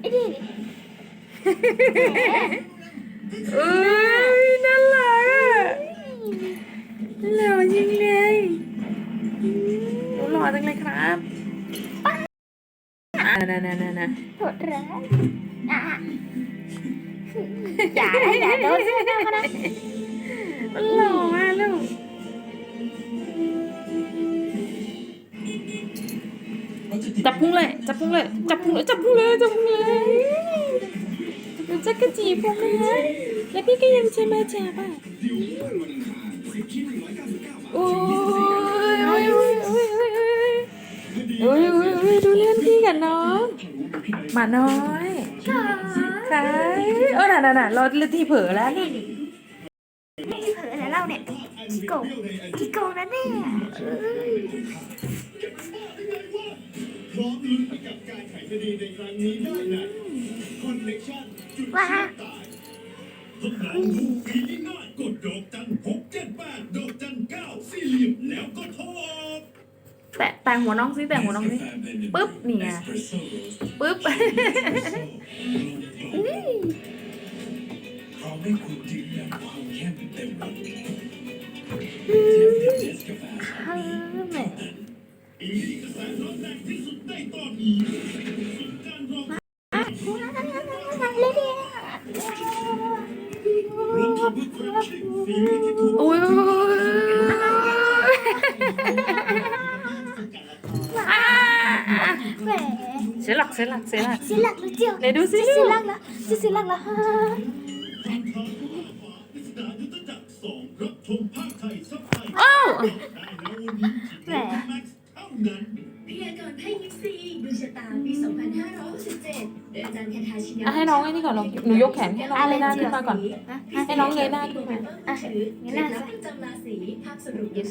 ไอ้ดิเอ้ยน่ารักอะหล่อจริงเลยอืมหนูหล่อจังเลยครับอ่าน่ะน่ะน่ะน่ะโหดร้ายอย่าอย่าโดนเสื้อหน้าเขานะมันหล่อมากลูก จับพุงเลย จับพุงเลย จับพุงเลย จับพุงเลย จับพุงเลยหนูจะกระจีบพุงนะแล้วพี่ก็ยังจะมาจับอะโอ้ยโอ้ยโอ้ยโอ้ยโอ้ยโอ้ยโอ้ยโอ้ยดูเล่นพี่กับน้องหมาน้อยค่ะเออน่ะน่ะน่ะเราที่เผลอแล้วนี่ไม่เผลอแล้วเราเนี่ยขี้โกงขี้โกงนะเนี่ย กับการไขคดีในครั้งนี้ได้ในคอนเนคชั่นจุดว้าเชื่อมตายทดลองดูฟรีง่ายๆกดดอกจันหกเจ็ดแปดดอกจันเก้าสี่เหลี่ยมแล้วก็โทรออกแตะแต่งหัวน้องสิแต่งหัวน้องสิปึ๊บนี่ไงปึ๊บ อีกระแสร้อนแรงที่สุดในตอนนี้สุดการรอคอยเลยดิรวมถึงเพื่อความชิคซีรีส์ที่ถูกอุ้ยแหมเสียหลักเสียหลักเสียหลักเสียหลักแล้วเจียวไหนดูสิเสียหลักแล้วจะเสียหลักแล้วตามทางฟ้าปริศนายุทธจักรสองรับชมภาคไทยซับไทย อ้าว ได้แล้ววันนี้ที่โลแม็กซ์เท่านั้น พยากรณ์ไพ่ยิปซีดวงชะตาปี 2567โดยอาจารย์คาทาชินะอะให้น้องไอ้นี่ก่อนลองหนูยกแขนให้น้องเลยหน้าขึ้นมาก่อน ให้น้องเงยหน้าขึ้นมา อะถือเคล็ดลับประจำราศีภาพสรุป